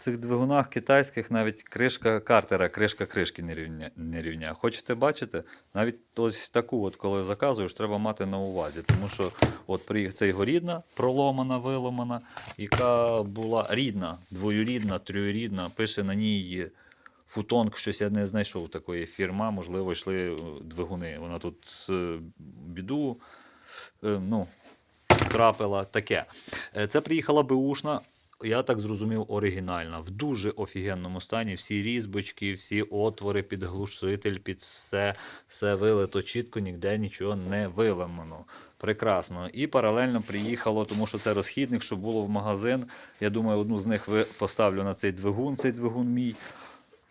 цих двигунах китайських навіть кришка картера, кришка кришки не рівня. Не рівня. Хочете бачити? Навіть ось таку, от, коли заказуєш, треба мати на увазі. Тому що от приїхала це його рідна, проломана, виломана, яка була рідна, двоюрідна, троюрідна, пише на ній. Футонг, щось я не знайшов такої фірма, можливо, йшли е, двигуни. Вона тут е, біду е, ну, трапила таке. Це приїхала Бушна, я так зрозумів, оригінальна. В дуже офігенному стані. Всі різьбочки, всі отвори під глушитель, під все, все вилито чітко, ніде нічого не виламано. Прекрасно. І паралельно приїхало, тому що це розхідник, щоб було в магазин. Я думаю, одну з них поставлю на цей двигун, цей двигун мій.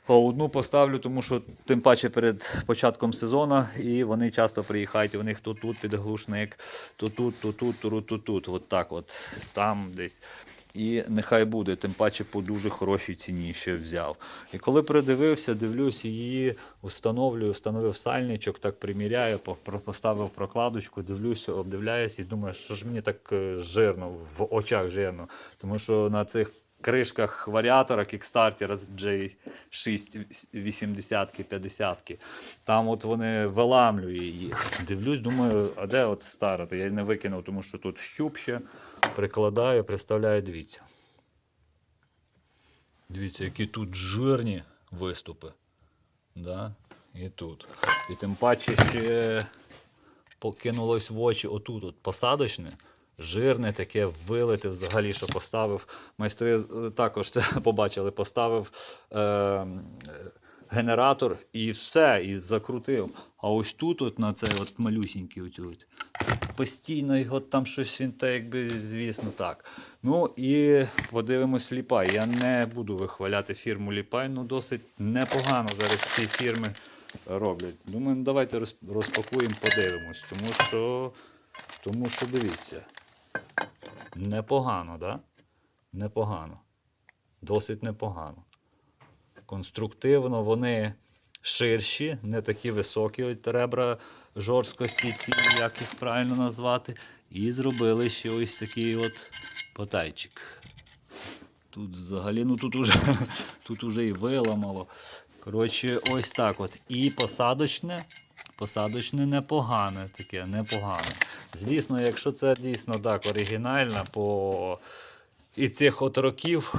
А одну поставлю, тому що тим паче перед початком сезону, і вони часто приїхають, у них то тут підглушник, то тут, то тут, то тут, то тут. От так от, там десь. І нехай буде, тим паче по дуже хорошій ціні ще взяв. І коли придивився, дивлюсь, її встановлюю, встановив сальничок, так приміряю, поставив прокладочку, дивлюся, обдивляюсь і думаю, що ж мені так е, жирно, в очах жирно. Тому що на цих кришках варіатора кікстартера J6 80 50 там от вони виламлює її. Дивлюсь, думаю, а де от стара? То я не викинув, тому що тут щуп ще прикладаю, представляю, дивіться. Дивіться, які тут жирні виступи. Да? І тут. І тим паче ще покинулось в очі отут, от посадочне, жирне таке вилите взагалі, що поставив. Майстри е, також це побачили, поставив е, генератор і все, і закрутив. А ось тут, от на цей от малюсінький оцю от, постійно його там щось він так, якби, звісно, так. Ну і подивимось Ліпай. Я не буду вихваляти фірму Ліпай, ну досить непогано зараз ці фірми роблять. Думаю, давайте розпакуємо, подивимось, тому що, тому що дивіться. Непогано, да? Непогано. Досить непогано. Конструктивно вони ширші, не такі високі ребра жорсткості, ці, як їх правильно назвати. І зробили ще ось такий от потайчик. Тут взагалі, ну тут уже, тут уже і виламало. Коротше, ось так от. І посадочне, посадочне непогане таке, непогане. Звісно, якщо це дійсно так оригінально по і цих от років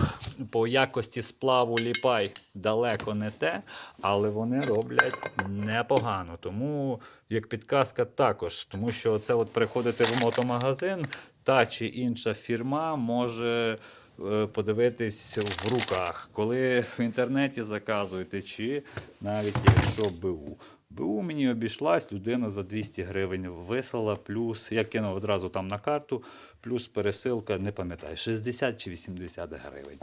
по якості сплаву ліпай далеко не те, але вони роблять непогано. Тому як підказка також, тому що це от приходити в мотомагазин, та чи інша фірма може е, подивитись в руках, коли в інтернеті заказуєте, чи навіть якщо БУ. БУ мені обійшлась, людина за 200 гривень вислала, плюс я кинув одразу там на карту, плюс пересилка, не пам'ятаю, 60 чи 80 гривень.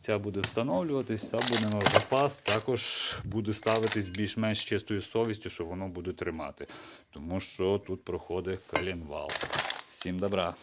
Ця буде встановлюватись, ця буде на запас, також буде ставитись більш-менш чистою совістю, що воно буде тримати. Тому що тут проходить калінвал. Всім добра!